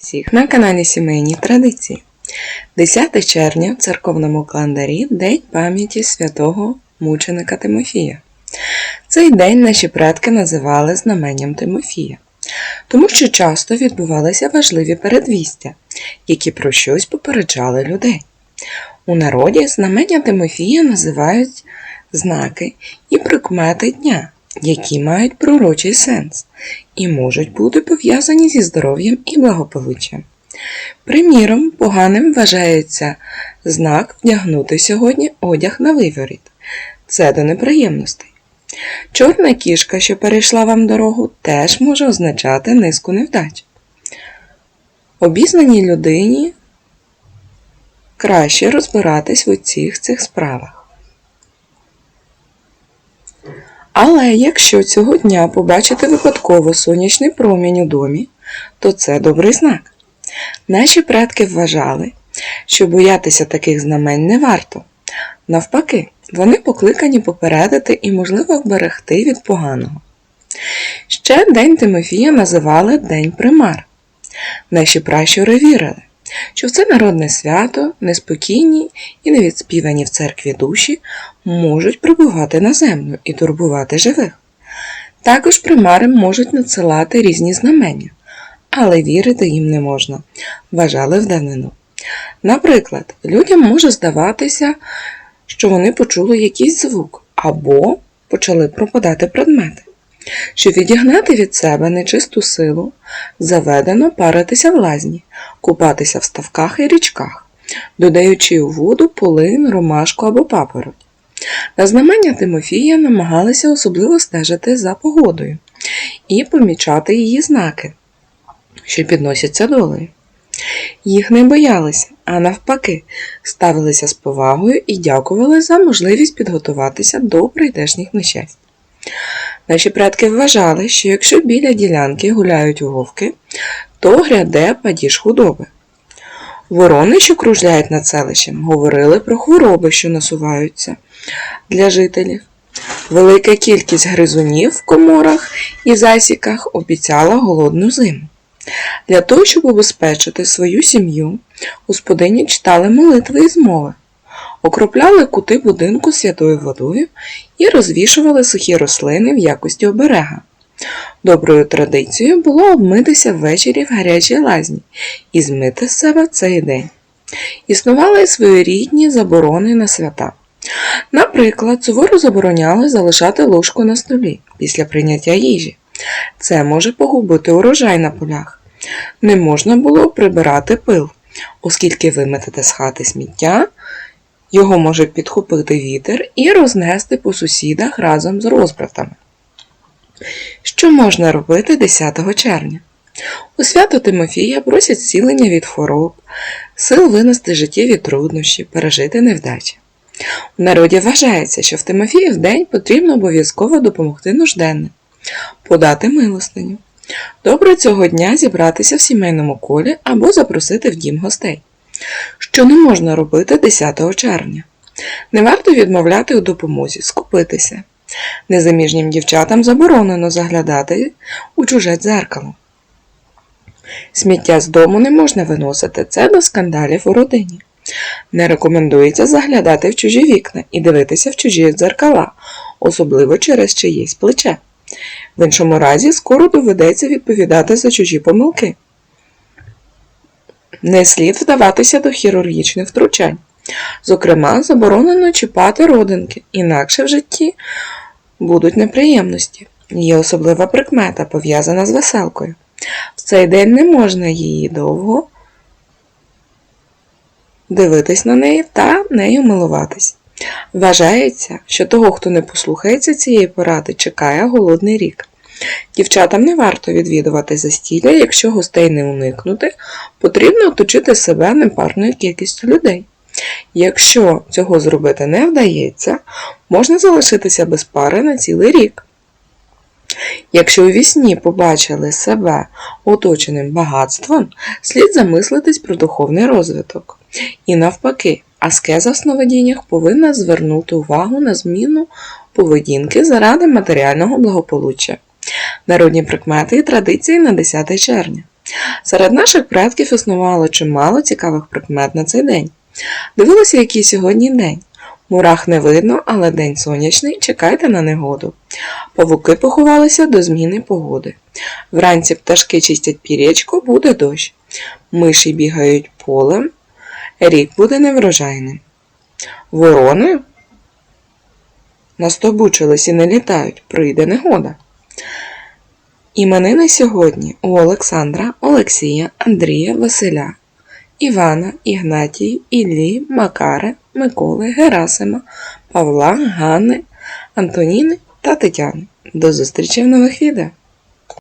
всіх на каналі Сімейні Традиції. 10 червня в церковному календарі День пам'яті святого мученика Тимофія. Цей день наші предки називали знаменням Тимофія, тому що часто відбувалися важливі передвістя, які про щось попереджали людей. У народі знамення Тимофія називають знаки і прикмети дня, які мають пророчий сенс і можуть бути пов'язані зі здоров'ям і благополуччям. Приміром, поганим вважається знак вдягнути сьогодні одяг на виворіт. Це до неприємностей. Чорна кішка, що перейшла вам дорогу, теж може означати низку невдач. Обізнаній людині краще розбиратись в усіх цих справах. Але якщо цього дня побачите випадково сонячний промінь у домі, то це добрий знак. Наші предки вважали, що боятися таких знамень не варто. Навпаки, вони покликані попередити і, можливо, вберегти від поганого. Ще День Тимофія називали День примар. Наші пращури вірили, що в це народне свято неспокійні і невідспівані в церкві душі можуть прибувати на землю і турбувати живих. Також примари можуть надсилати різні знамення, але вірити їм не можна, вважали в давнину. Наприклад, людям може здаватися, що вони почули якийсь звук або почали пропадати предмети. Щоб відігнати від себе нечисту силу, заведено паритися в лазні, купатися в ставках і річках, додаючи у воду полин, ромашку або папороть. На знамення Тимофія намагалися особливо стежити за погодою і помічати її знаки, що підносяться долею. Їх не боялися, а навпаки, ставилися з повагою і дякували за можливість підготуватися до прийдешніх нещасть. Наші предки вважали, що якщо біля ділянки гуляють вовки, то гряде падіж худоби. Ворони, що кружляють над селищем, говорили про хвороби, що насуваються для жителів. Велика кількість гризунів в коморах і засіках обіцяла голодну зиму. Для того, щоб убезпечити свою сім'ю, господині читали молитви і змови, окропляли кути будинку святою водою і розвішували сухі рослини в якості оберега. Доброю традицією було обмитися ввечері в гарячій лазні і змити з себе в цей день. Існували своєрідні заборони на свята. Наприклад, суворо забороняли залишати ложку на столі після прийняття їжі. Це може погубити урожай на полях. Не можна було прибирати пил, оскільки виметете з хати сміття, його може підхопити вітер і рознести по сусідах разом з розбратами. Що можна робити 10 червня? У свято Тимофія просять зцілення від хвороб, сил винести життєві труднощі, пережити невдачі. У народі вважається, що в Тимофіїв день потрібно обов'язково допомогти нужденним, подати милостиню. Добре цього дня зібратися в сімейному колі або запросити в дім гостей. Що не можна робити 10 червня? Не варто відмовляти у допомозі, скупитися. Незаміжнім дівчатам заборонено заглядати у чуже дзеркало. Сміття з дому не можна виносити, це до скандалів у родині. Не рекомендується заглядати в чужі вікна і дивитися в чужі дзеркала, особливо через чиєсь плече. В іншому разі скоро доведеться відповідати за чужі помилки. Не слід вдаватися до хірургічних втручань. Зокрема, заборонено чіпати родинки, інакше в житті будуть неприємності. Є особлива прикмета, пов'язана з веселкою. В цей день не можна її довго дивитись на неї та нею милуватись. Вважається, що того, хто не послухається цієї поради, чекає голодний рік. Дівчатам не варто відвідувати застілля, якщо гостей не уникнути, потрібно оточити себе непарною кількістю людей. Якщо цього зробити не вдається, можна залишитися без пари на цілий рік. Якщо у вісні побачили себе оточеним багатством, слід замислитись про духовний розвиток. І навпаки, аскеза в сновидіннях повинна звернути увагу на зміну поведінки заради матеріального благополуччя. Народні прикмети і традиції на 10 червня. Серед наших предків існувало чимало цікавих прикмет на цей день. Дивилися, який сьогодні день. Мурах не видно, але день сонячний, чекайте на негоду. Павуки поховалися до зміни погоди. Вранці пташки чистять пір'ячко, буде дощ. Миші бігають полем, рік буде неврожайним. Ворони настобучились і не літають, прийде негода. Іменини сьогодні у Олександра, Олексія, Андрія, Василя, Івана, Ігнатії, Іллі, Макари, Миколи, Герасима, Павла, Ганни, Антоніни та Тетяни. До зустрічі в нових відео!